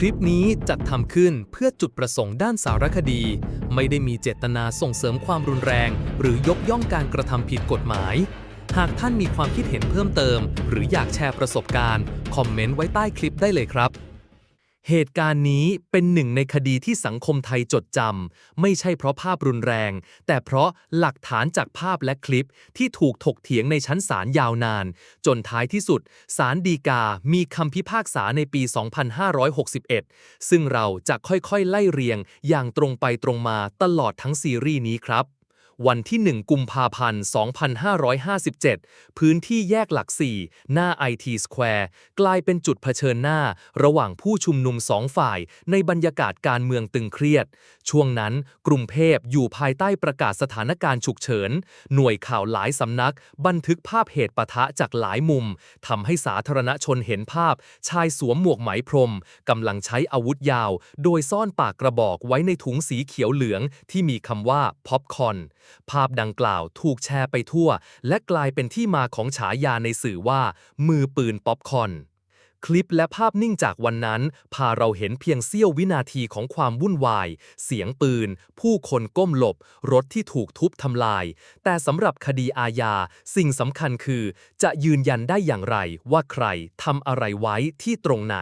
คลิปนี้จัดทำขึ้นเพื่อจุดประสงค์ด้านสารคดี ไม่ได้มีเจตนาส่งเสริมความรุนแรง หรือยกย่องการกระทำผิดกฎหมาย หากท่านมีความคิดเห็นเพิ่มเติม หรืออยากแชร์ประสบการณ์ คอมเมนต์ไว้ใต้คลิปได้เลยครับ เหตุการณ์นี้เป็นหนึ่งในคดีที่สังคมไทยจดจำ ไม่ใช่เพราะภาพรุนแรง แต่เพราะหลักฐานจากภาพและคลิปที่ถูกถกเถียงในชั้นศาลยาวนาน จนท้ายที่สุดศาลฎีกามีคำพิพากษาในปี 2561 ซึ่งเราจะค่อยๆ ไล่เรียงอย่างตรงไปตรงมาตลอดทั้งซีรีส์นี้ครับ วันที่ 1 กุมภาพันธ์ 2557 พื้นที่แยกหลัก 4 หน้า IT Square กลายเป็นจุดเผชิญหน้า ระหว่างผู้ชุมนุมสองฝ่าย ในบรรยากาศการเมืองตึงเครียด ช่วงนั้นกรุงเทพอยู่ภายใต้ประกาศสถานการณ์ฉุกเฉิน หน่วยข่าวหลายสำนัก บันทึกภาพเหตุปะทะจากหลายมุมทำให้สาธารณชนเห็นภาพ ชายสวมหมวกไหมพรมกำลังใช้อาวุธยาว โดยซ่อนปากกระบอกไว้ในถุงสีเขียวเหลืองที่มีคำว่าพ็อปคอ n ภาพดังกล่าวถูกแชร์ไปทั่ว และกลายเป็นที่มาของฉายาในสื่อว่า มือปืนป๊อปคอน คลิปและภาพนิ่งจากวันนั้น พาเราเห็นเพียงเสี้ยววินาทีของความวุ่นวาย เสียงปืน ผู้คนก้มหลบ รถที่ถูกทุบทำลาย แต่สำหรับคดีอาญา สิ่งสำคัญคือ จะยืนยันได้อย่างไร ว่าใครทำอะไรไว้ที่ตรงไหน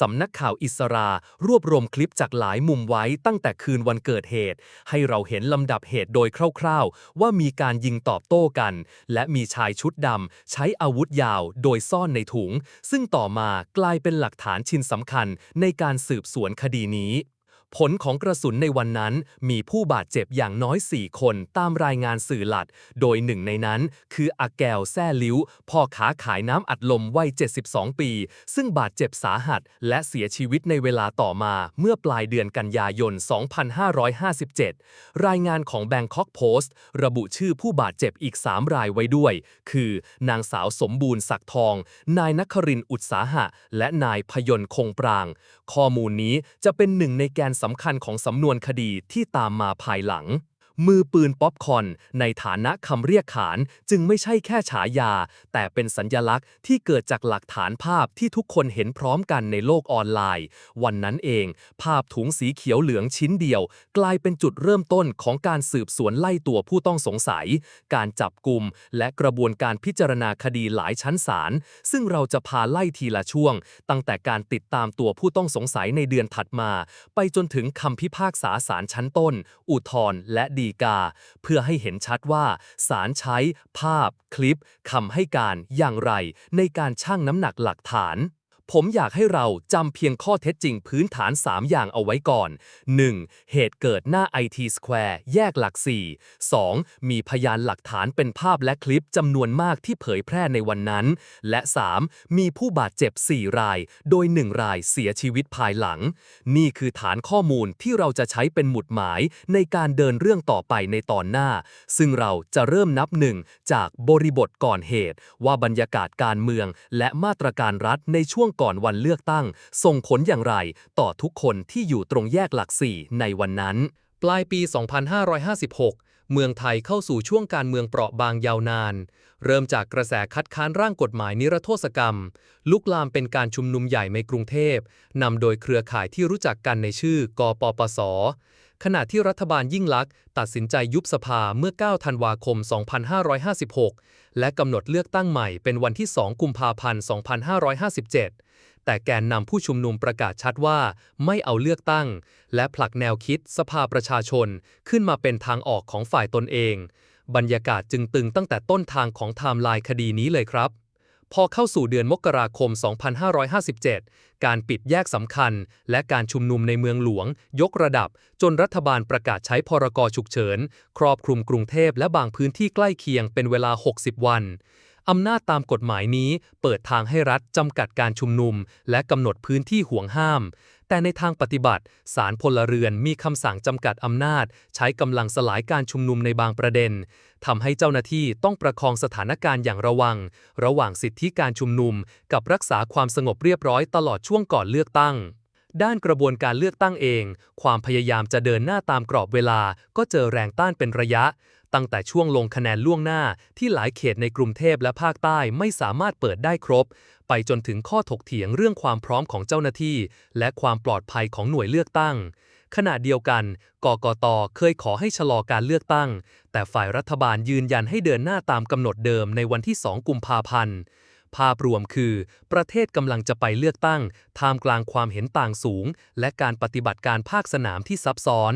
สำนักข่าวอิสรารวบรวมคลิปจากหลายมุมไว้ตั้งแต่คืนวันเกิดเหตุ ให้เราเห็นลำดับเหตุโดยคร่าวๆ ว่ามีการยิงตอบโต้กัน และมีชายชุดดำใช้อาวุธยาว โดยซ่อนในถุง ซึ่งต่อมากลายเป็นหลักฐานชิ้นสำคัญในการสืบสวนคดีนี้ ผลของกระสุนในวันนั้นมีผู้บาดเจ็บอย่างน้อย 4 คนตามรายงานสื่อหลัด โดยหนึ่งในนั้นคืออาแกวแซ่ลิ้วพ่อค้าขายน้ำอัดลมวัย 72 ปี ซึ่งบาดเจ็บสาหัส และเสียชีวิตในเวลาต่อมาเมื่อปลายเดือนกันยายน 2557 รายงานของ Bangkok Post ระบุชื่อผู้บาดเจ็บอีก 3 รายไว้ด้วย คือ นางสาวสมบูรณ์ศักดิ์ทอง นายนครินอุตสาหะ และนายพยนต์คงปราง ข้อมูลนี้จะเป็นหนึ่งในแกนสำคัญของสำนวนคดีที่ตามมาภายหลัง มือปืนป๊อปคอนในฐานะคำเรียกขานจึงไม่ใช่แค่ฉายา แต่เป็นสัญญลักษณ์ที่เกิดจากหลักฐานภาพที่ทุกคนเห็นพร้อมกันในโลกออนไลน์ วันนั้นเอง ภาพถุงสีเขียวเหลืองชิ้นเดียว กลายเป็นจุดเริ่มต้นของการสืบสวนไล่ตัวผู้ต้องสงสัย การจับกลุ่มและกระบวนการพิจารณาคดีหลายชั้นศาลซึ่งเราจะพาไล่ทีละช่วง ตั้งแต่การติดตามตัวผู้ต้องสงสัยในเดือนถัดมา ไปจนถึงคำพิพากษาศาลชั้นต้น อุทธรณ์และฎีกา เพื่อให้เห็นชัดว่าศาลใช้ ภาพ คลิปคำให้การอย่างไร ในการชั่งน้ำหนักหลักฐาน ผมอยากให้เราจำเพียงข้อเท็จจริงพื้นฐาน 3 อย่างเอาไว้ก่อน 1. เหตุเกิดหน้า IT Square แยกหลัก 4 2. มีพยานหลักฐานเป็นภาพและคลิปจำนวนมากที่เผยแพร่ในวันนั้น และ 3. มีผู้บาดเจ็บ 4 ราย โดย 1 รายเสียชีวิตภายหลัง นี่คือฐานข้อมูลที่เราจะใช้เป็นหมุดหมายในการเดินเรื่องต่อไปในตอนหน้า ซึ่งเราจะเริ่มนับหนึ่งจากบริบทก่อนเหตุ ว่าบรรยากาศการเมืองและมาตรการรัฐในช่วงก่อนวันเลือกตั้ง ส่งผลอย่างไร ต่อทุกคนที่อยู่ตรงแยกหลักสี่ในวันนั้น ปลายปี 2556 เมืองไทยเข้าสู่ช่วงการเมืองเปราะบางยาวนาน เริ่มจากกระแสคัดค้านร่างกฎหมายนิรโทษกรรม ลุกลามเป็นการชุมนุมใหญ่ในกรุงเทพนำโดยเครือข่ายที่รู้จักกันในชื่อกปปส ขณะที่รัฐบาลยิ่งลักษณ์ตัดสินใจยุบสภาเมื่อ 9 ธันวาคม 2556 และกำหนดเลือกตั้งใหม่เป็นวันที่ 2 กุมภาพันธ์ 2557 แต่แกนนำผู้ชุมนุมประกาศชัดว่าไม่เอาเลือกตั้ง และผลักแนวคิดสภาประชาชนขึ้นมาเป็นทางออกของฝ่ายตนเอง บรรยากาศจึงตึงตั้งแต่ต้นทางของไทม์ไลน์คดีนี้เลยครับ พอเข้าสู่เดือนมกราคม 2557 การปิดแยกสำคัญ และการชุมนุมในเมืองหลวง ยกระดับ จนรัฐบาลประกาศใช้พรกฉุกเฉิน ครอบคลุมกรุงเทพและบางพื้นที่ใกล้เคียงเป็นเวลา 60 วันอำนาจตามกฎหมายนี้เปิดทางให้รัฐจำกัดการชุมนุม และกำหนดพื้นที่ห่วงห้าม แต่ในทางปฏิบัติศาลพลเรือนมีคำสั่งจำกัดอำนาจ ใช้กำลังสลายการชุมนุมในบางประเด็นทำให้เจ้าหน้าที่ต้องประคองสถานการณ์อย่างระวัง ระหว่างสิทธิการชุมนุม กับรักษาความสงบเรียบร้อยตลอดช่วงก่อนเลือกตั้ง ด้านกระบวนการเลือกตั้งเอง ความพยายามจะเดินหน้าตามกรอบเวลา ก็เจอแรงต้านเป็นระยะ ตั้งแต่ช่วงลงคะแนนล่วงหน้าที่หลายเขตในกรุงเทพและภาคใต้ไม่สามารถเปิดได้ครบ ไปจนถึงข้อถกเถียงเรื่องความพร้อมของเจ้าหน้าที่ และความปลอดภัยของหน่วยเลือกตั้ง ขณะเดียวกัน กกตเคยขอให้ชะลอการเลือกตั้ง แต่ฝ่ายรัฐบาลยืนยันให้เดินหน้าตามกำหนดเดิมในวันที่ 2 กุมภาพันธ์ภาพรวมคือ ประเทศกำลังจะไปเลือกตั้ง ท่ามกลางความเห็นต่างสูง และการปฏิบัติการภาคสนามที่ซับซ้อน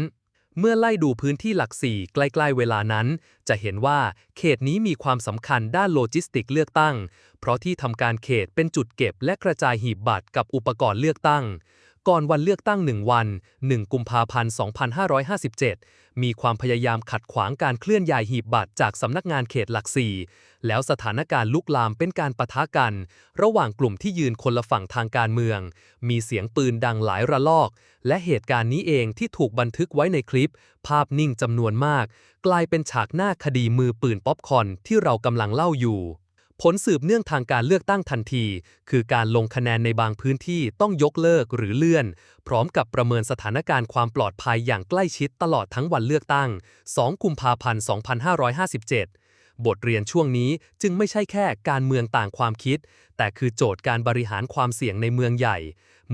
เมื่อไล่ดูพื้นที่หลักสี่ใกล้ๆเวลานั้น จะเห็นว่าเขตนี้มีความสำคัญด้านโลจิสติกเลือกตั้ง เพราะที่ทำการเขตเป็นจุดเก็บและกระจายหีบบัตรกับอุปกรณ์เลือกตั้ง ก่อนวันเลือกตั้ง1วัน 1 กุมภาพันธ์ 2557 มีความพยายามขัดขวางการเคลื่อนย้ายหีบบัตรจากสำนักงานเขตหลักสี่ แล้วสถานการณ์ลุกลามเป็นการปะทะกัน ระหว่างกลุ่มที่ยืนคนละฝั่งทางการเมือง มีเสียงปืนดังหลายระลอก และเหตุการณ์นี้เองที่ถูกบันทึกไว้ในคลิป ภาพนิ่งจำนวนมาก กลายเป็นฉากหน้าคดีมือปืนป๊อปคอนที่เรากำลังเล่าอยู่ ผลสืบเนื่องทางการเลือกตั้งทันที คือการลงคะแนนในบางพื้นที่ต้องยกเลิกหรือเลื่อน พร้อมกับประเมินสถานการณ์ความปลอดภัยอย่างใกล้ชิดตลอดทั้งวันเลือกตั้ง 2 กุมภาพันธ์ 2557 บทเรียนช่วงนี้จึงไม่ใช่แค่การเมืองต่างความคิด แต่คือโจทย์การบริหารความเสี่ยงในเมืองใหญ่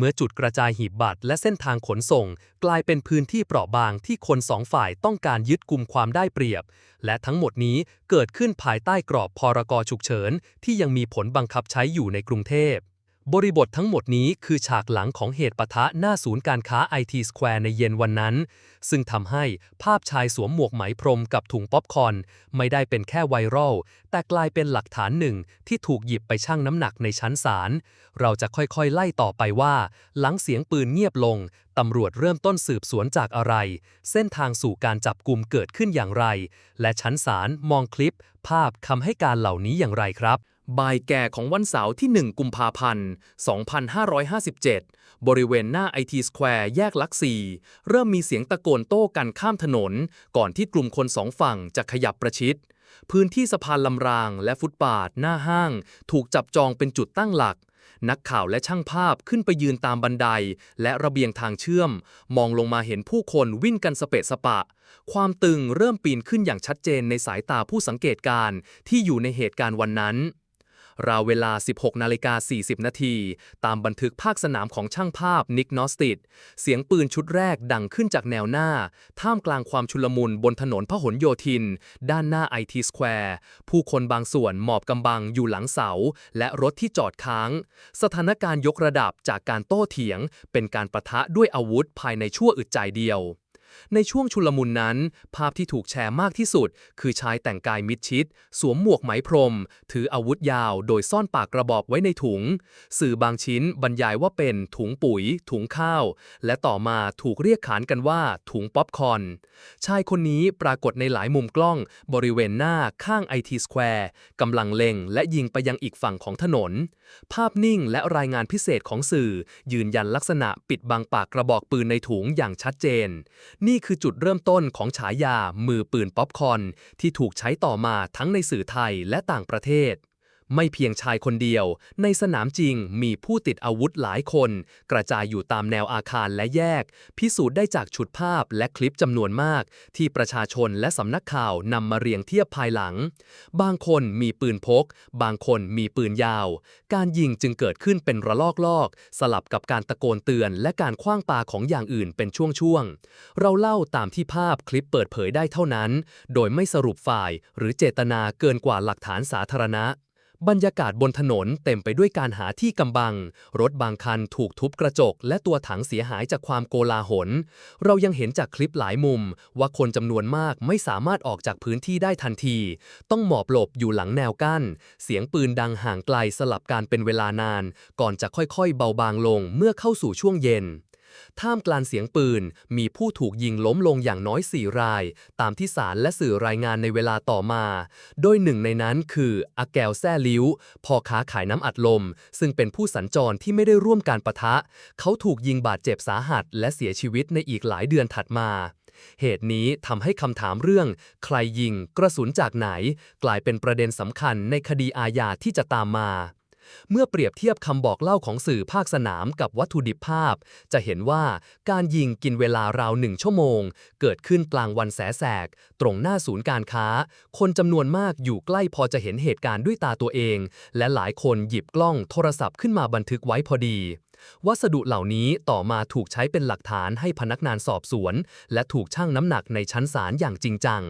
เมื่อจุดกระจายหีบบัตรและเส้นทางขนส่ง กลายเป็นพื้นที่เปราะบางที่คนสองฝ่ายต้องการยึดกุมความได้เปรียบ และทั้งหมดนี้เกิดขึ้นภายใต้กรอบพรกฉุกเฉิน ที่ยังมีผลบังคับใช้อยู่ในกรุงเทพ บริบททั้งหมดนี้คือฉากหลังของเหตุปะทะหน้าศูนย์การค้า IT Square ในเย็นวันนั้น ซึ่งทำให้ภาพชายสวมหมวกไหมพรมกับถุงป๊อปคอร์นไม่ได้เป็นแค่ไวรัล แต่กลายเป็นหลักฐานหนึ่งที่ถูกหยิบไปชั่งน้ำหนักในชั้นศาล เราจะค่อยๆ ไล่ต่อไปว่า หลังเสียงปืนเงียบลงตำรวจเริ่มต้นสืบสวนจากอะไร เส้นทางสู่การจับกลุ่มเกิดขึ้นอย่างไร และชั้นศาลมองคลิป ภาพคำให้การเหล่านี้อย่างไรครับ บ่ายแก่ของวันเสาร์ที่ 1 กุมภาพันธ์ 2557 บริเวณหน้า IT Square แยกลักสีเริ่มมีเสียงตะโกนโต้กันข้ามถนน ก่อนที่กลุ่มคนสองฝั่งจะขยับประชิด พื้นที่สะพานลำรางและฟุตบาทหน้าห้าง ถูกจับจองเป็นจุดตั้งหลัก นักข่าวและช่างภาพขึ้นไปยืนตามบันได และระเบียงทางเชื่อม มองลงมาเห็นผู้คนวิ่งกันสเปะสปะ ความตึงเริ่มปีนขึ้นอย่างชัดเจนในสายตาผู้สังเกตการณ์ที่อยู่ในเหตุการณ์วันนั้น ราวเวลา 16นาฬิกา40 นาที ตามบันทึกภาคสนามของช่างภาพนิกนอสติด เสียงปืนชุดแรกดังขึ้นจากแนวหน้า ท่ามกลางความชุลมุนบนถนนพหลโยธิน ด้านหน้า IT Square ผู้คนบางส่วนหมอบกำบังอยู่หลังเสา และรถที่จอดค้าง สถานการณ์ยกระดับจากการโต้เถียง เป็นการประทะด้วยอาวุธภายในชั่วอึดใจเดียว ในช่วงชุลมุนนั้น ภาพที่ถูกแชร์มากที่สุด คือชายแต่งกายมิดชิด สวมหมวกไหมพรม ถืออาวุธยาวโดยซ่อนปากกระบอกไว้ในถุง สื่อบางชิ้นบรรยายว่าเป็นถุงปุ๋ย ถุงข้าว และต่อมาถูกเรียกขานกันว่าถุงป๊อปคอนชายคนนี้ปรากฏในหลายมุมกล้อง บริเวณหน้าข้าง IT Square กำลังเล็งและยิงไปยังอีกฝั่งของถนน ภาพนิ่งและรายงานพิเศษของสื่อ ยืนยันลักษณะปิดบังปากกระบอกปืนในถุงอย่างชัดเจนนี่คือจุดเริ่มต้นของฉายามือปืนป๊อปคอนที่ถูกใช้ต่อมาทั้งในสื่อไทยและต่างประเทศ ไม่เพียงชายคนเดียว ในสนามจริงมีผู้ติดอาวุธหลายคน กระจายอยู่ตามแนวอาคารและแยก พิสูจน์ได้จากชุดภาพและคลิปจำนวนมาก ที่ประชาชนและสำนักข่าวนำมาเรียงเทียบภายหลัง บางคนมีปืนพก บางคนมีปืนยาว การยิงจึงเกิดขึ้นเป็นระลอกๆสลับกับการตะโกนเตือนและการคว้างปาของอย่างอื่นเป็นช่วงๆ เราเล่าตามที่ภาพคลิปเปิดเผยได้เท่านั้น โดยไม่สรุปฝ่ายหรือเจตนาเกินกว่าหลักฐานสาธารณะ บรรยากาศบนถนนเต็มไปด้วยการหาที่กำบัง รถบางคันถูกทุบกระจก และตัวถังเสียหายจากความโกลาหล เรายังเห็นจากคลิปหลายมุม ว่าคนจำนวนมากไม่สามารถออกจากพื้นที่ได้ทันที ต้องหมอบหลบอยู่หลังแนวกั้น เสียงปืนดังห่างไกลสลับการเป็นเวลานาน ก่อนจะค่อยๆ เบาบางลงเมื่อเข้าสู่ช่วงเย็น ท่ามกลางเสียงปืน มีผู้ถูกยิงล้มลงอย่างน้อย 4 ราย ตามที่ศาลและสื่อรายงานในเวลาต่อมา โดยหนึ่งในนั้นคืออาแกวแซ่ลิ้วพ่อค้าขายน้ำอัดลม ซึ่งเป็นผู้สัญจรที่ไม่ได้ร่วมการประทะ เขาถูกยิงบาดเจ็บสาหัส และเสียชีวิตในอีกหลายเดือนถัดมาเหตุนี้ทำให้คำถามเรื่อง ใครยิงกระสุนจากไหน กลายเป็นประเด็นสำคัญในคดีอาญาที่จะตามมา เมื่อเปรียบเทียบคำบอกเล่าของสื่อภาคสนามกับวัตถุดิบภาพ จะเห็นว่าการยิงกินเวลาราวหนึ่งชั่วโมง เกิดขึ้นกลางวันแสแสก ตรงหน้าศูนย์การค้า คนจำนวนมากอยู่ใกล้พอจะเห็นเหตุการณ์ด้วยตาตัวเอง และหลายคนหยิบกล้องโทรศัพท์ขึ้นมาบันทึกไว้พอดีวัสดุเหล่านี้ต่อมาถูกใช้เป็นหลักฐานให้พนักงานสอบสวน และถูกชั่งน้ำหนักในชั้นศาลอย่างจริงจัง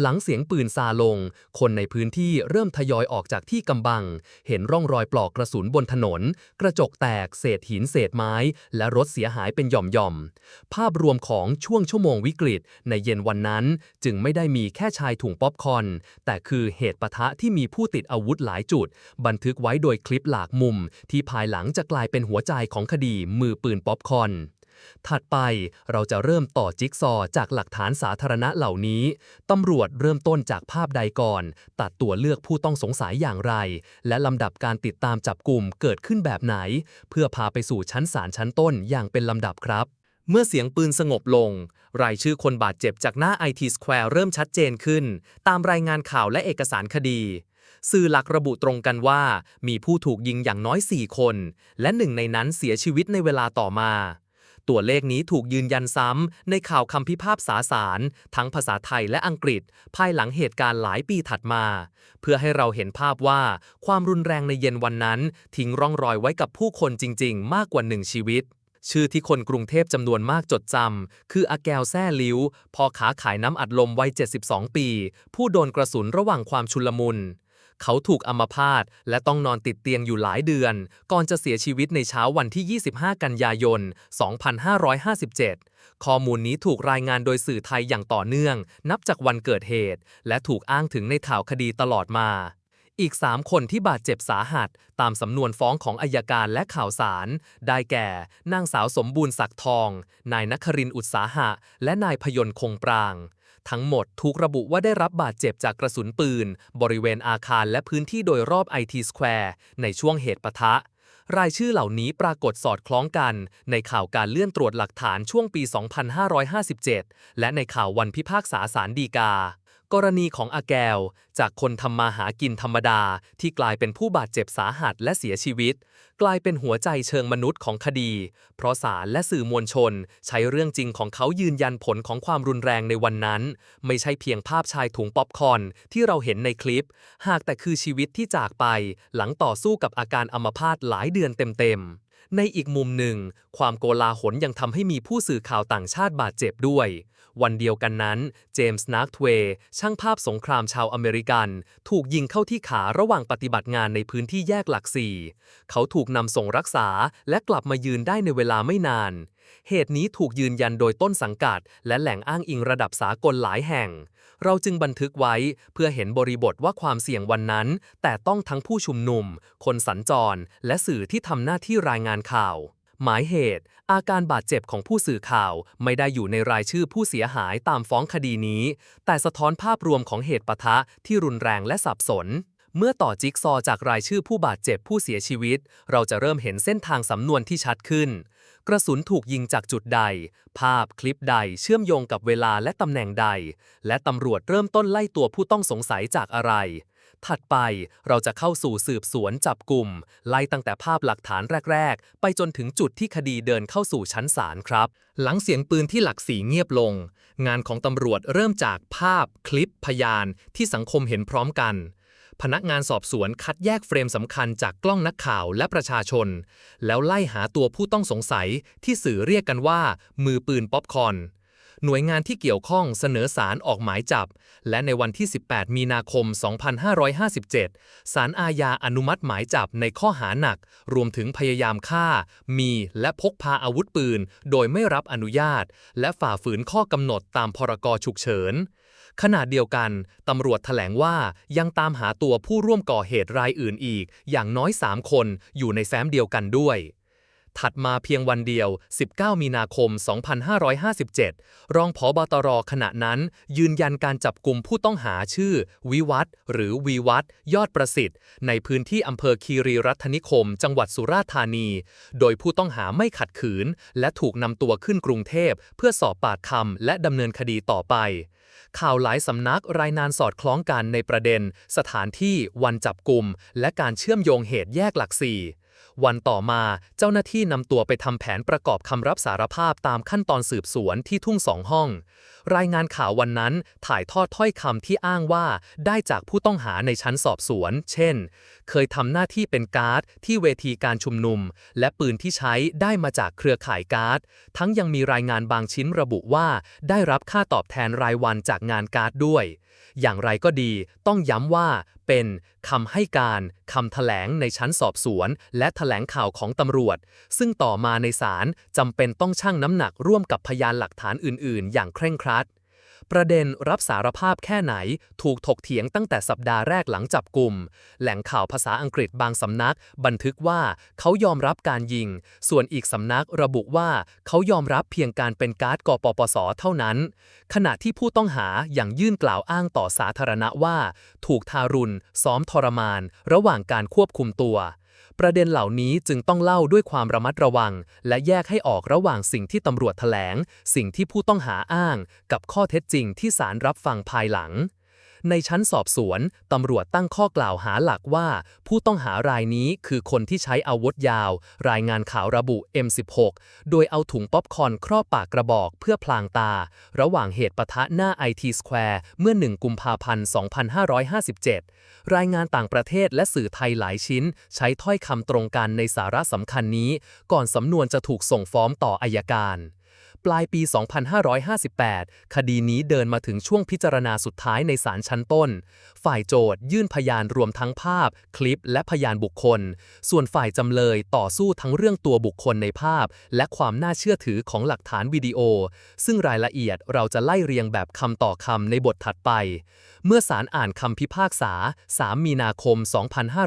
หลังเสียงปืนซาลง คนในพื้นที่เริ่มทยอยออกจากที่กำบัง เห็นร่องรอยปลอกกระสุนบนถนน กระจกแตก เศษหินเศษไม้ และรถเสียหายเป็นหย่อมๆ ภาพรวมของช่วงชั่วโมงวิกฤต ในเย็นวันนั้น จึงไม่ได้มีแค่ชายถุงป๊อปคอน แต่คือเหตุปะทะที่มีผู้ติดอาวุธหลายจุด บันทึกไว้โดยคลิปหลากมุม ที่ภายหลังจะกลายเป็นหัวใจของคดีมือปืนป๊อปคอน ถัดไปเราจะเริ่มต่อจิ๊กซอจากหลักฐานสาธารณะเหล่านี้ ตำรวจเริ่มต้นจากภาพใดก่อน ตัดตัวเลือกผู้ต้องสงสัยอย่างไร และลำดับการติดตามจับกลุ่มเกิดขึ้นแบบไหน เพื่อพาไปสู่ชั้นศาลชั้นต้นอย่างเป็นลำดับครับ เมื่อเสียงปืนสงบลง รายชื่อคนบาดเจ็บจากหน้า IT Square เริ่มชัดเจนขึ้น ตามรายงานข่าวและเอกสารคดีสื่อหลักระบุตรงกันว่า มีผู้ถูกยิงอย่างน้อย 4 คน และหนึ่งในนั้นเสียชีวิตในเวลาต่อมา ตัวเลขนี้ถูกยืนยันซ้ำในข่าวคำพิพากษาศาลทั้งภาษาไทยและอังกฤษ ภายหลังเหตุการณ์หลายปีถัดมา เพื่อให้เราเห็นภาพว่าความรุนแรงในเย็นวันนั้น ทิ้งร่องรอยไว้กับผู้คนจริง ๆ มากกว่าหนึ่งชีวิต ชื่อที่คนกรุงเทพจำนวนมากจดจำคืออาแกวแซ่ลิ้วพ่อค้าขายน้ำอัดลมวัย 72 ปี ผู้โดนกระสุนระหว่างความชุลมุน เขาถูกอัมพาตและต้องนอนติดเตียงอยู่หลายเดือน ก่อนจะเสียชีวิตในเช้าวันที่ 25 กันยายน 2557 ข้อมูลนี้ถูกรายงานโดยสื่อไทยอย่างต่อเนื่อง นับจากวันเกิดเหตุ และถูกอ้างถึงในข่าวคดีตลอดมาอีก 3 คนที่บาดเจ็บสาหัส ตามสำนวนฟ้องของอายการและข่าวสาร ได้แก่ นางสาวสมบูรณ์ศักดิ์ทอง นายนครินอุตสาหะ และนายพยนต์คงปราง ทั้งหมดถูกระบุว่าได้รับบาดเจ็บจากกระสุนปืน บริเวณอาคารและพื้นที่โดยรอบ IT Square ในช่วงเหตุปะทะ รายชื่อเหล่านี้ปรากฏสอดคล้องกัน ในข่าวการเลื่อนตรวจหลักฐานช่วงปี 2557 และในข่าววันพิพากษาสารดีกา กรณีของอาแกว จากคนทำมาหากินธรรมดาที่กลายเป็นผู้บาดเจ็บสาหัสและเสียชีวิต กลายเป็นหัวใจเชิงมนุษย์ของคดี เพราะศาลและสื่อมวลชน ใช้เรื่องจริงของเขายืนยันผลของความรุนแรงในวันนั้น ไม่ใช่เพียงภาพชายถุงป๊อปคอนที่เราเห็นในคลิป หากแต่คือชีวิตที่จากไป หลังต่อสู้กับอาการอัมพาตหลายเดือนเต็มๆในอีกมุมหนึ่ง ความโกลาหลยังทำให้มีผู้สื่อข่าวต่างชาติบาดเจ็บด้วย วันเดียวกันนั้น เจมส์นาร์กเวย์ช่างภาพสงครามชาวอเมริกัน ถูกยิงเข้าที่ขาระหว่างปฏิบัติงานในพื้นที่แยกหลักสี่เขาถูกนำส่งรักษาและกลับมายืนได้ในเวลาไม่นาน เหตุนี้ถูกยืนยันโดยต้นสังกัด และแหล่งอ้างอิงระดับสากลหลายแห่ง เราจึงบันทึกไว้เพื่อเห็นบริบทว่าความเสี่ยงวันนั้น แต่ต้องทั้งผู้ชุมนุม คนสัญจร และสื่อที่ทำหน้าที่รายงานข่าว หมายเหตุ อาการบาดเจ็บของผู้สื่อข่าวไม่ได้อยู่ในรายชื่อผู้เสียหายตามฟ้องคดีนี้ แต่สะท้อนภาพรวมของเหตุปะทะที่รุนแรงและสับสน เมื่อต่อจิ๊กซอจากรายชื่อผู้บาดเจ็บผู้เสียชีวิต เราจะเริ่มเห็นเส้นทางสำนวนที่ชัดขึ้น กระสุนถูกยิงจากจุดใด ภาพคลิปใดเชื่อมโยงกับเวลาและตำแหน่งใด และตำรวจเริ่มต้นไล่ตัวผู้ต้องสงสัยจากอะไร ถัดไปเราจะเข้าสู่สืบสวนจับกลุ่ม ไล่ตั้งแต่ภาพหลักฐานแรก ๆ ไปจนถึงจุดที่คดีเดินเข้าสู่ชั้นศาลครับ หลังเสียงปืนที่หลักสีเงียบลง งานของตำรวจเริ่มจากภาพ คลิป พยาน ที่สังคมเห็นพร้อมกัน พนักงานสอบสวนคัดแยกเฟรมสำคัญจากกล้องนักข่าวและประชาชน แล้วไล่หาตัวผู้ต้องสงสัยที่สื่อเรียกกันว่า มือปืนป๊อปคอร์น หน่วยงานที่เกี่ยวข้องเสนอสารออกหมายจับ และในวันที่ 18 มีนาคม 2557 สารอาญาอนุมัติหมายจับในข้อหาหนัก รวมถึงพยายามฆ่า มีและพกพาอาวุธปืน โดยไม่รับอนุญาต และฝ่าฝืนข้อกำหนดตามพรกฉุกเฉินขณะเดียวกัน ตำรวจแถลงว่ายังตามหาตัวผู้ร่วมก่อเหตุรายอื่นอีก อย่างน้อย 3 คนอยู่ในแฟ้มเดียวกันด้วย ถัดมาเพียงวันเดียว 19 มีนาคม 2557 รองผอบตรขณะนั้น ยืนยันการจับกลุ่มผู้ต้องหาชื่อ วิวัฒหรือวีวัฒยอดประสิทธิ์ ในพื้นที่อำเภอคีรีรัตนิคม จังหวัดสุราษฎร์ธานี โดยผู้ต้องหาไม่ขัดขืน และถูกนำตัวขึ้นกรุงเทพ เพื่อสอบปากคำและดำเนินคดีต่อไป ข่าวหลายสำนักรายงานสอดคล้องกันในประเด็น สถานที่วันจับกลุ่มและการเชื่อมโยงเหตุแยกหลักสี่ วันต่อมาเจ้าหน้าที่นำตัวไปทำแผนประกอบคำรับสารภาพตามขั้นตอนสืบสวนที่ทุ่งสองห้อง รายงานข่าววันนั้นถ่ายทอดถ้อยคำที่อ้างว่าได้จากผู้ต้องหาในชั้นสอบสวน เช่น เคยทำหน้าที่เป็นการ์ดที่เวทีการชุมนุม และปืนที่ใช้ได้มาจากเครือข่ายการ์ด ทั้งยังมีรายงานบางชิ้นระบุว่า ได้รับค่าตอบแทนรายวันจากงานการ์ดด้วย อย่างไรก็ดี ต้องย้ำว่าเป็นคำให้การคำแถลงในชั้นสอบสวน และแถลงข่าวของตำรวจ ซึ่งต่อมาในศาลจำเป็นต้องชั่งน้ำหนักร่วมกับพยานหลักฐานอื่น ๆ อย่างเคร่งครัด ประเด็นรับสารภาพแค่ไหนถูกถกเถียงตั้งแต่สัปดาห์แรกหลังจับกลุ่ม แหล่งข่าวภาษาอังกฤษบางสำนัก บันทึกว่าเขายอมรับการยิง ส่วนอีกสำนักระบุว่าเขายอมรับเพียงการเป็นการ์ดกปปส เท่านั้น ขณะที่ผู้ต้องหาอย่างยื่นกล่าวอ้างต่อสาธารณะว่า ถูกทารุณ ซ้อมทรมาน ระหว่างการควบคุมตัว ประเด็นเหล่านี้จึงต้องเล่าด้วยความระมัดระวัง และแยกให้ออกระหว่างสิ่งที่ตำรวจแถลง สิ่งที่ผู้ต้องหาอ้าง กับข้อเท็จจริงที่ศาลรับฟังภายหลัง ในชั้นสอบสวน ตำรวจตั้งข้อกล่าวหาหลักว่า ผู้ต้องหารายนี้คือคนที่ใช้อาวุธยาว รายงานข่าวระบุ M16 โดยเอาถุงป๊อปคอนครอบปากกระบอกเพื่อพลางตา ระหว่างเหตุปะทะหน้า IT Square เมื่อ 1 กุมภาพันธ์ 2557 รายงานต่างประเทศและสื่อไทยหลายชิ้น ใช้ถ้อยคำตรงกันในสาระสำคัญนี้ ก่อนสำนวนจะถูกส่งฟ้องต่ออายการ ปลายปี 2558 คดีนี้เดินมาถึงช่วงพิจารณาสุดท้ายในศาลชั้นต้น ฝ่ายโจทยื่นพยานรวมทั้งภาพ คลิป และพยานบุคคล ส่วนฝ่ายจำเลยต่อสู้ทั้งเรื่องตัวบุคคลในภาพ และความน่าเชื่อถือของหลักฐานวิดีโอ ซึ่งรายละเอียดเราจะไล่เรียงแบบคำต่อคำในบทถัดไป เมื่อศาลอ่านคำพิพากษา 3 มีนาคม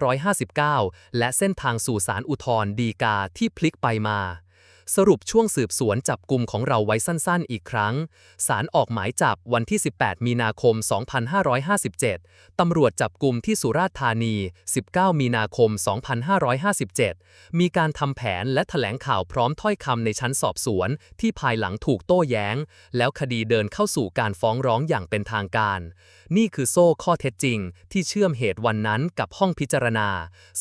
2559 และเส้นทางสู่ศาลอุทธรณ์ดีกาที่พลิกไปมา สรุปช่วงสืบสวนจับกลุ่มของเราไว้สั้นๆ อีกครั้งศาลออกหมายจับวันที่ 18 มีนาคม 2557 ตำรวจจับกลุ่มที่สุราษฎร์ธานี 19 มีนาคม 2557 มีการทำแผนและแถลงข่าวพร้อมถ้อยคำในชั้นสอบสวน ที่ภายหลังถูกโต้แย้ง แล้วคดีเดินเข้าสู่การฟ้องร้องอย่างเป็นทางการนี่คือโซ่ข้อเท็จจริง ที่เชื่อมเหตุวันนั้นกับห้องพิจารณา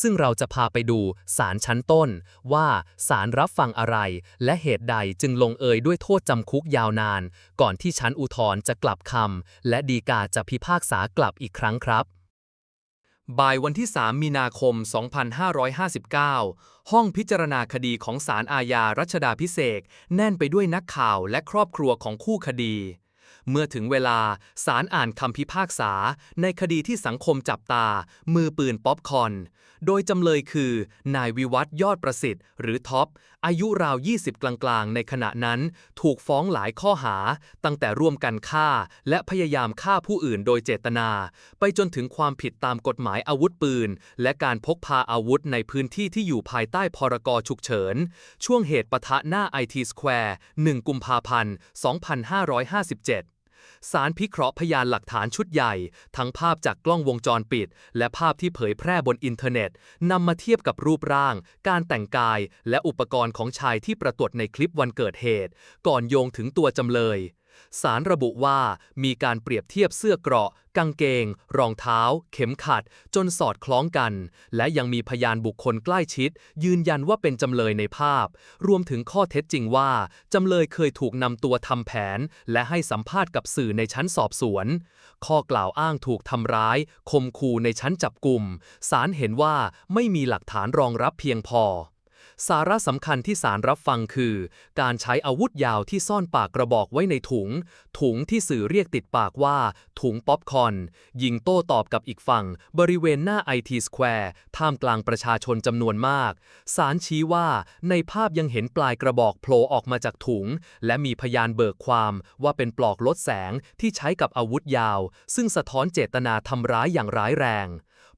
ซึ่งเราจะพาไปดูศาลชั้นต้น ว่าศาลรับฟังอะไร และเหตุใดจึงลงเอยด้วยโทษจำคุกยาวนาน ก่อนที่ชั้นอุทธรณ์จะกลับคำและดีกาจะพิพากษากลับอีกครั้งครับบ่ายวันที่ 3 มีนาคม 2559 ห้องพิจารณาคดีของศาลอาญารัชดาพิเศษ แน่นไปด้วยนักข่าวและครอบครัวของคู่คดี เมื่อถึงเวลาศาลอ่านคำพิพากษา ในคดีที่สังคมจับตา มือปืนป๊อปคอน โดยจำเลยคือ นายวิวัฒยอดประสิทธิ์ หรือท็อป อายุราว 20 กลางๆ ในขณะนั้น ถูกฟ้องหลายข้อหา ตั้งแต่ร่วมกันฆ่า และพยายามฆ่าผู้อื่นโดยเจตนา ไปจนถึงความผิดตามกฎหมายอาวุธปืน และการพกพาอาวุธในพื้นที่ที่อยู่ภายใต้พรกฉุกเฉิน ช่วงเหตุปะทะหน้า IT Square 1กุมภาพันธ์ 2557 สารพิเคราะห์พยานหลักฐานชุดใหญ่ ทั้งภาพจากกล้องวงจรปิด และภาพที่เผยแพร่บนอินเทอร์เน็ตนำมาเทียบกับรูปร่าง การแต่งกาย และอุปกรณ์ของชายที่ปรากฏในคลิปวันเกิดเหตุ ก่อนโยงถึงตัวจำเลย สารระบุว่ามีการเปรียบเทียบเสื้อเกราะ กางเกง รองเท้า เข็มขัด จนสอดคล้องกัน และยังมีพยานบุคคลใกล้ชิด ยืนยันว่าเป็นจำเลยในภาพ รวมถึงข้อเท็จจริงว่า จำเลยเคยถูกนำตัวทำแผน และให้สัมภาษณ์กับสื่อในชั้นสอบสวน ข้อกล่าวอ้างถูกทำร้ายคมขู่ในชั้นจับกลุ่มศาลเห็นว่าไม่มีหลักฐานรองรับเพียงพอ สาระสำคัญที่สารรับฟังคือ การใช้อาวุธยาวที่ซ่อนปากกระบอกไว้ในถุง ถุงที่สื่อเรียกติดปากว่า ถุงป๊อปคอนยิงโต้ตอบกับอีกฝั่ง บริเวณหน้า IT Square ท่ามกลางประชาชนจำนวนมาก สารชี้ว่าในภาพยังเห็นปลายกระบอกโผล่ออกมาจากถุง และมีพยานเบิกความว่าเป็นปลอกลดแสงที่ใช้กับอาวุธยาว ซึ่งสะท้อนเจตนาทำร้ายอย่างร้ายแรง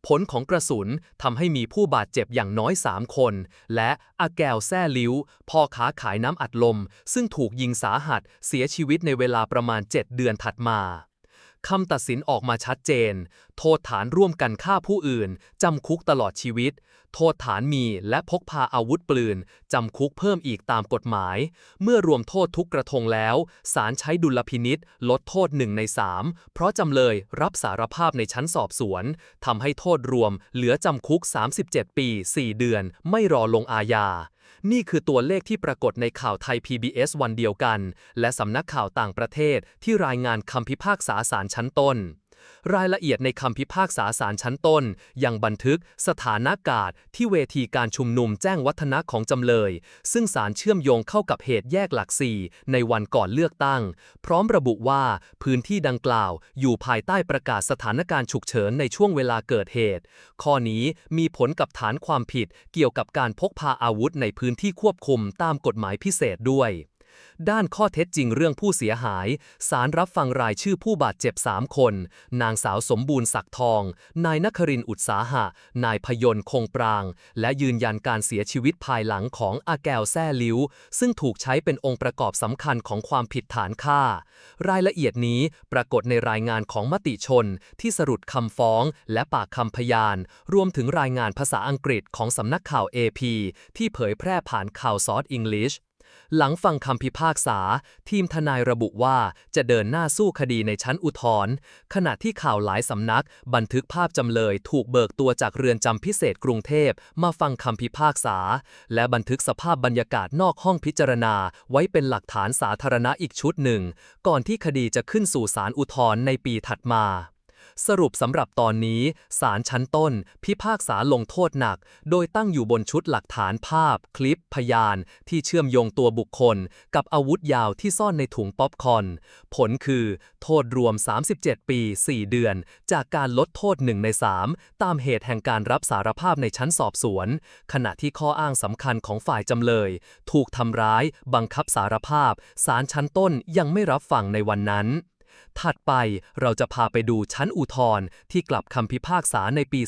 ผลของกระสุนทำให้มีผู้บาดเจ็บอย่างน้อย 3 คน และอาแกวแซ่ลิ้ว พ่อค้าขายน้ำอัดลม ซึ่งถูกยิงสาหัสเสียชีวิตในเวลาประมาณ 7 เดือนถัดมา คำตัดสินออกมาชัดเจน โทษฐานร่วมกันฆ่าผู้อื่น จำคุกตลอดชีวิต โทษฐานมีและพกพาอาวุธปืน จำคุกเพิ่มอีกตามกฎหมาย เมื่อรวมโทษทุกกระทงแล้วศาลใช้ดุลพินิษลดโทษหนึ่งในสามเพราะจำเลยรับสารภาพในชั้นสอบสวนทำให้โทษรวมเหลือจำคุก 37 ปี 4 เดือน ไม่รอลงอาญา นี่คือตัวเลขที่ปรากฏในข่าวไทย PBS วันเดียวกัน และสำนักข่าวต่างประเทศที่รายงานคำพิพากษาศาลชั้นต้น รายละเอียดในคำพิพากษาศาลชั้นต้น ยังบันทึกสถานากาศที่เวทีการชุมนุมแจ้งวัฒนะของจำเลย ซึ่งศาลเชื่อมโยงเข้ากับเหตุแยกหลักสี่ในวันก่อนเลือกตั้ง พร้อมระบุว่าพื้นที่ดังกล่าว อยู่ภายใต้ประกาศสถานการณ์ฉุกเฉินในช่วงเวลาเกิดเหตุ ข้อนี้มีผลกับฐานความผิดเกี่ยวกับการพกพาอาวุธในพื้นที่ควบคุมตามกฎหมายพิเศษด้วย ด้านข้อเท็จจริงเรื่องผู้เสียหายศาลรับฟังรายชื่อผู้บาดเจ็บ 3 คน นางสาวสมบูรณ์ศักดิ์ทอง นายนครินอุตสาหะ นายพยนต์คงปราง และยืนยันการเสียชีวิตภายหลังของอาแกวแซ่ลิ้ว ซึ่งถูกใช้เป็นองค์ประกอบสำคัญของความผิดฐานฆ่า รายละเอียดนี้ปรากฏในรายงานของมติชน ที่สรุปคำฟ้อง และปากคำพยาน รวมถึงรายงานภาษาอังกฤษของสำนักข่าว AP ที่เผยแพร่ผ่านข่าวซอสอังกฤษ หลังฟังคำพิพากษา ทีมทนายระบุว่าจะเดินหน้าสู้คดีในชั้นอุทธรณ์ขณะที่ข่าวหลายสำนัก บันทึกภาพจำเลยถูกเบิกตัวจากเรือนจำพิเศษกรุงเทพมาฟังคำพิพากษา และบันทึกสภาพบรรยากาศนอกห้องพิจารณา ไว้เป็นหลักฐานสาธารณะอีกชุดหนึ่ง ก่อนที่คดีจะขึ้นสู่ศาลอุทธรณ์ในปีถัดมา สรุปสำหรับตอนนี้ศาลชั้นต้น พิพากษาลงโทษหนัก โดยตั้งอยู่บนชุดหลักฐานภาพ คลิป พยาน ที่เชื่อมโยงตัวบุคคล กับอาวุธยาวที่ซ่อนในถุงป๊อปคอนผลคือ โทษรวม 37 ปี 4 เดือน จากการลดโทษ 1 ใน 3 ตามเหตุแห่งการรับสารภาพในชั้นสอบสวน ขณะที่ข้ออ้างสำคัญของฝ่ายจำเลย ถูกทำร้าย บังคับสารภาพศาลชั้นต้นยังไม่รับฟังในวันนั้น ถัดไปเราจะพาไปดูชั้นอุทธรณ์ที่กลับคำพิพากษาในปี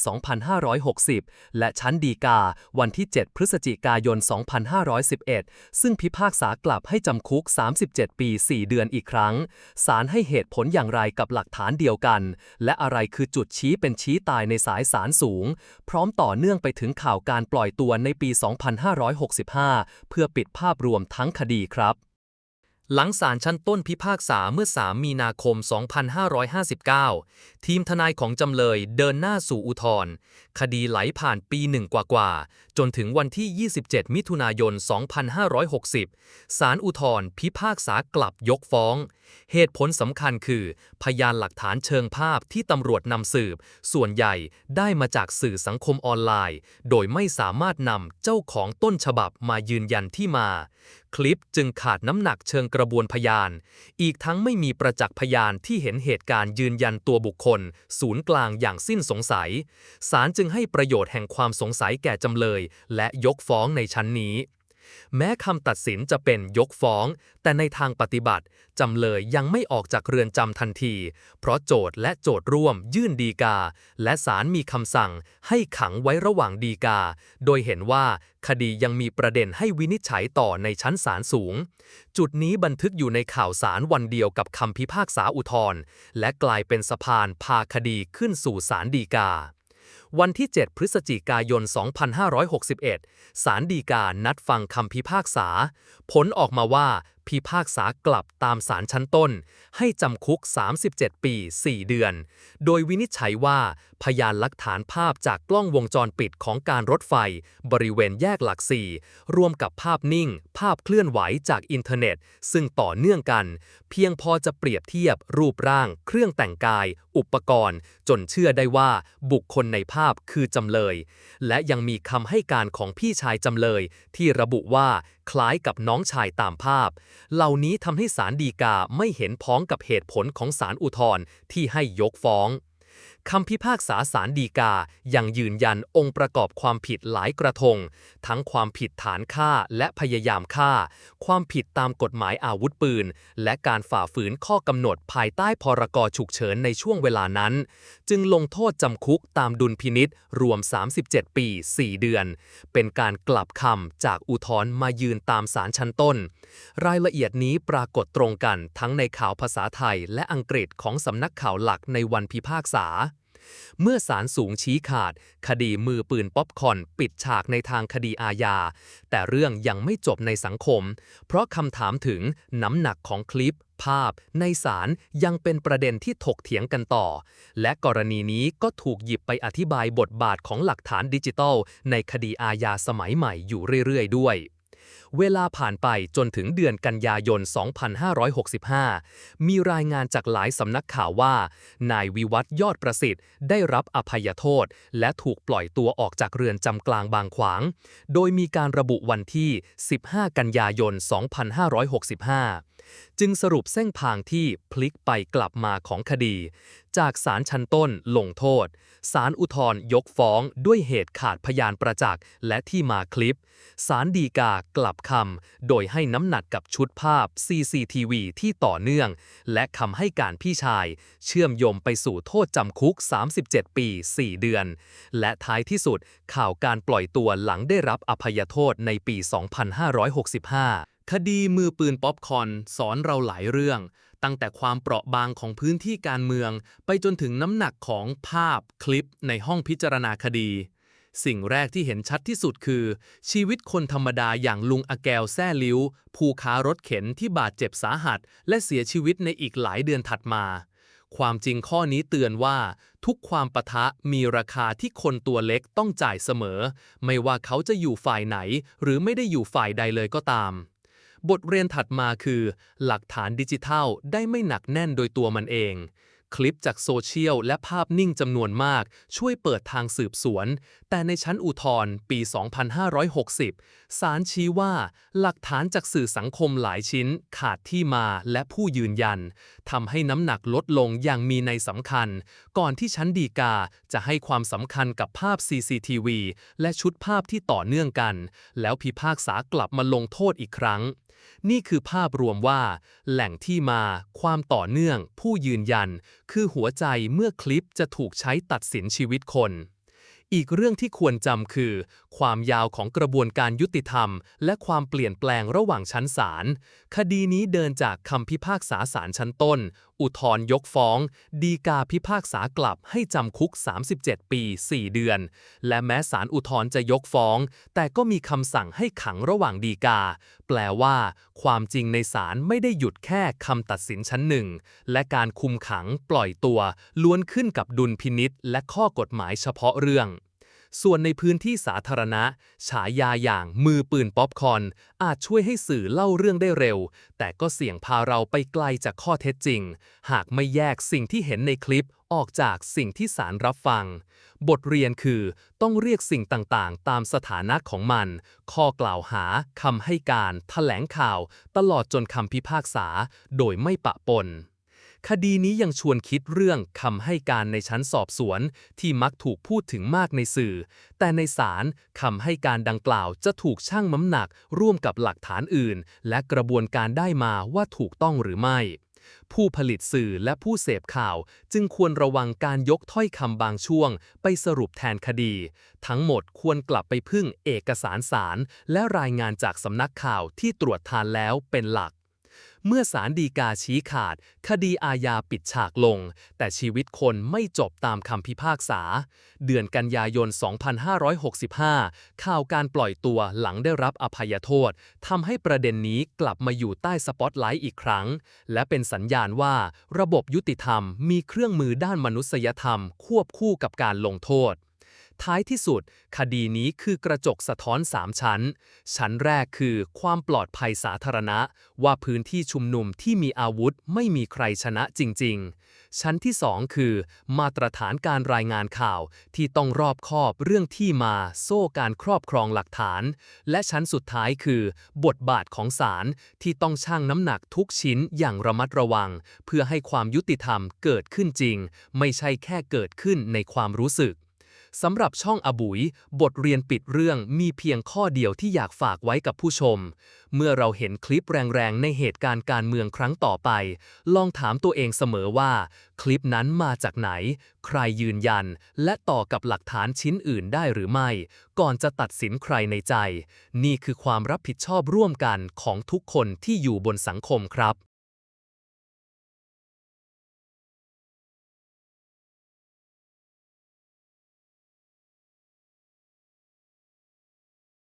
2560 และชั้นดีกาวันที่ 7 พฤศจิกายน 2511 ซึ่งพิพากษากลับให้จำคุก 37 ปี 4 เดือนอีกครั้ง ศาลให้เหตุผลอย่างไรกับหลักฐานเดียวกัน และอะไรคือจุดชี้เป็นชี้ตายในสายสารสูง พร้อมต่อเนื่องไปถึงข่าวการปล่อยตัวในปี 2565 เพื่อปิดภาพรวมทั้งคดีครับ หลังศาลชั้นต้นพิพากษาเมื่อ 3 มีนาคม 2559 ทีมทนายของจำเลยเดินหน้าสู่อุทธรณ์คดีไหลผ่านปีหนึ่งกว่าๆ จนถึงวันที่ 27 มิถุนายน 2560 ศาลอุทธรณ์พิพากษากลับยกฟ้อง เหตุผลสำคัญคือ พยานหลักฐานเชิงภาพที่ตำรวจนำสืบ ส่วนใหญ่ได้มาจากสื่อสังคมออนไลน์ โดยไม่สามารถนำเจ้าของต้นฉบับมายืนยันที่มาคลิปจึงขาดน้ำหนักเชิงกระบวนพยาน อีกทั้งไม่มีประจักษ์พยานที่เห็นเหตุการณ์ยืนยันตัวบุคคล ศูนย์กลางอย่างสิ้นสงสัย ศาลจึงให้ประโยชน์แห่งความสงสัยแก่จำเลย และยกฟ้องในชั้นนี้ แม้คำตัดสินจะเป็นยกฟ้อง แต่ในทางปฏิบัติ จำเลยยังไม่ออกจากเรือนจำทันที เพราะโจทย์และโจทย์ร่วมยื่นดีกา และศาลมีคำสั่งให้ขังไว้ระหว่างดีกา โดยเห็นว่าคดียังมีประเด็นให้วินิจฉัยต่อในชั้นศาลสูง จุดนี้บันทึกอยู่ในข่าวสารวันเดียวกับคำพิพากษาอุทธรณ์และกลายเป็นสะพานพาคดีขึ้นสู่ศาลฎีกา วันที่ 7 พฤศจิกายน 2561 ศาลฎีกานัดฟังคำพิพากษา ผลออกมาว่าพิพากษากลับตามศาลชั้นต้น ให้จำคุก 37 ปี 4 เดือน โดยวินิจฉัยว่าพยานหลักฐานภาพจากกล้องวงจรปิดของการรถไฟ บริเวณแยกหลักสี่รวมกับภาพนิ่ง ภาพเคลื่อนไหวจากอินเทอร์เน็ต ซึ่งต่อเนื่องกัน เพียงพอจะเปรียบเทียบรูปร่าง เครื่องแต่งกาย อุปกรณ์ จนเชื่อได้ว่าบุคคลในภาพคือจำเลย และยังมีคำให้การของพี่ชายจำเลย ที่ระบุว่า คล้ายกับน้องชายตามภาพ เหล่านี้ทำให้ศาลฎีกาไม่เห็นพ้องกับเหตุผลของศาลอุทธรณ์ที่ให้ยกฟ้อง คำพิพากษาศาลฎีกายังยืนยันองค์ประกอบความผิดหลายกระทง ทั้งความผิดฐานฆ่าและพยายามฆ่า ความผิดตามกฎหมายอาวุธปืน และการฝ่าฝืนข้อกำหนดภายใต้พรกฉุกเฉินในช่วงเวลานั้น จึงลงโทษจำคุกตามดุลพินิษรวม 37 ปี 4 เดือน เป็นการกลับคำจากอุทธรณ์มายืนตามศาลชั้นต้น รายละเอียดนี้ปรากฏตรงกันทั้งในข่าวภาษาไทยและอังกฤษของสำนักข่าวหลักในวันพิพากษา เมื่อศาลสูงชี้ขาด คดีมือปืนป๊อปคอน ปิดฉากในทางคดีอาญา แต่เรื่องยังไม่จบในสังคม เพราะคำถามถึงน้ำหนักของคลิป ภาพ ในศาลยังเป็นประเด็นที่ถกเถียงกันต่อ และกรณีนี้ก็ถูกหยิบไปอธิบายบทบาทของหลักฐานดิจิทัล ในคดีอาญาสมัยใหม่อยู่เรื่อยๆ ด้วย เวลาผ่านไปจนถึงเดือนกันยายน 2565 มีรายงานจากหลายสำนักข่าวว่า นายวิวัฒยอดประสิทธิ์ ได้รับอภัยโทษ และถูกปล่อยตัวออกจากเรือนจำกลางบางขวาง โดยมีการระบุวันที่ 15 กันยายน 2565 จึงสรุปเส้นทางที่พลิกไปกลับมาของคดีจากศาลชั้นต้นลงโทษ ศาลอุทธรยกฟ้องด้วยเหตุขาดพยานประจักษ์และที่มาคลิป ศาลฎีกากลับคำ โดยให้น้ำหนักกับชุดภาพ CCTV ที่ต่อเนื่อง และคำให้การพี่ชาย เชื่อมโยงไปสู่โทษจำคุก 37 ปี 4 เดือน และท้ายที่สุดข่าวการปล่อยตัวหลังได้รับอภัยโทษในปี 2565 คดีมือปืนป๊อปคอนสอนเราหลายเรื่อง ตั้งแต่ความเปราะบางของพื้นที่การเมือง ไปจนถึงน้ำหนักของภาพคลิปในห้องพิจารณาคดี สิ่งแรกที่เห็นชัดที่สุดคือ ชีวิตคนธรรมดาอย่างลุงอาแกวแซ่ลิ้ว ผู้ค้ารถเข็นที่บาดเจ็บสาหัส และเสียชีวิตในอีกหลายเดือนถัดมา ความจริงข้อนี้เตือนว่า ทุกความปะทะมีราคาที่คนตัวเล็กต้องจ่ายเสมอ ไม่ว่าเขาจะอยู่ฝ่ายไหน หรือไม่ได้อยู่ฝ่ายใดเลยก็ตาม บทเรียนถัดมาคือ หลักฐานดิจิทัลได้ไม่หนักแน่นโดยตัวมันเอง คลิปจากโซเชียลและภาพนิ่งจำนวนมาก ช่วยเปิดทางสืบสวน แต่ในชั้นอุทธรณ์ปี 2560 ศาลชี้ว่า หลักฐานจากสื่อสังคมหลายชิ้น ขาดที่มาและผู้ยืนยันทำให้น้ำหนักลดลงอย่างมีในสำคัญ ก่อนที่ชั้นฎีกาจะให้ความสำคัญกับภาพ CCTV และชุดภาพที่ต่อเนื่องกัน แล้วพิพากษากลับมาลงโทษอีกครั้ง นี่คือภาพรวมว่า แหล่งที่มา ความต่อเนื่อง ผู้ยืนยัน คือหัวใจเมื่อคลิปจะถูกใช้ตัดสินชีวิตคน อีกเรื่องที่ควรจำคือ ความยาวของกระบวนการยุติธรรม และความเปลี่ยนแปลงระหว่างชั้นศาล คดีนี้เดินจากคำพิพากษาศาลชั้นต้น อุทธรณ์ยกฟ้อง ดีกาพิพากษากลับให้จำคุก 37 ปี 4 เดือน และแม้ศาลอุทธรณ์จะยกฟ้อง แต่ก็มีคำสั่งให้ขังระหว่างดีกา แปลว่า ความจริงในศาลไม่ได้หยุดแค่คำตัดสินชั้นหนึ่ง และการคุมขังปล่อยตัว ล้วนขึ้นกับดุลพินิษและข้อกฎหมายเฉพาะเรื่อง ส่วนในพื้นที่สาธารณะ ฉายาอย่างมือปืนป๊อปคอน อาจช่วยให้สื่อเล่าเรื่องได้เร็ว แต่ก็เสี่ยงพาเราไปไกลจากข้อเท็จจริง หากไม่แยกสิ่งที่เห็นในคลิปออกจากสิ่งที่สารรับฟัง บทเรียนคือต้องเรียกสิ่งต่างๆ ตามสถานะของมัน ข้อกล่าวหาคำให้การ แถลงข่าว ตลอดจนคำพิพากษา โดยไม่ปะปน คดีนี้ยังชวนคิดเรื่องคำให้การในชั้นสอบสวน ที่มักถูกพูดถึงมากในสื่อ แต่ในศาลคำให้การดังกล่าวจะถูกชั่งน้ำหนักร่วมกับหลักฐานอื่น และกระบวนการได้มาว่าถูกต้องหรือไม่ผู้ผลิตสื่อและผู้เสพข่าว จึงควรระวังการยกถ้อยคำบางช่วง ไปสรุปแทนคดี ทั้งหมดควรกลับไปพึ่งเอกสารศาลและรายงานจากสำนักข่าวที่ตรวจทานแล้วเป็นหลัก เมื่อศาลฎีกาชี้ขาด คดีอาญาปิดฉากลง แต่ชีวิตคนไม่จบตามคำพิพากษา เดือนกันยายน 2565 ข่าวการปล่อยตัวหลังได้รับอภัยโทษทำให้ประเด็นนี้กลับมาอยู่ใต้สปอตไลท์อีกครั้ง และเป็นสัญญาณว่าระบบยุติธรรมมีเครื่องมือด้านมนุษยธรรม ควบคู่กับการลงโทษ ท้ายที่สุด คดีนี้คือกระจกสะท้อน 3 ชั้น ชั้นแรกคือความปลอดภัยสาธารณะ ว่าพื้นที่ชุมนุมที่มีอาวุธไม่มีใครชนะจริง ๆ ชั้นที่ 2 คือ มาตรฐานการรายงานข่าวที่ต้องรอบคอบเรื่องที่มา โซ่การครอบครองหลักฐาน และชั้นสุดท้ายคือ บทบาทของศาลที่ต้องชั่งน้ำหนักทุกชิ้นอย่างระมัดระวัง เพื่อให้ความยุติธรรมเกิดขึ้นจริง ไม่ใช่แค่เกิดขึ้นในความรู้สึก สำหรับช่องอบุย บทเรียนปิดเรื่องมีเพียงข้อเดียวที่อยากฝากไว้กับผู้ชม เมื่อเราเห็นคลิปแรงๆ ในเหตุการณ์การเมืองครั้งต่อไป ลองถามตัวเองเสมอว่า คลิปนั้นมาจากไหน ใครยืนยัน และต่อกับหลักฐานชิ้นอื่นได้หรือไม่ ก่อนจะตัดสินใครในใจ นี่คือความรับผิดชอบร่วมกันของทุกคนที่อยู่บนสังคมครับ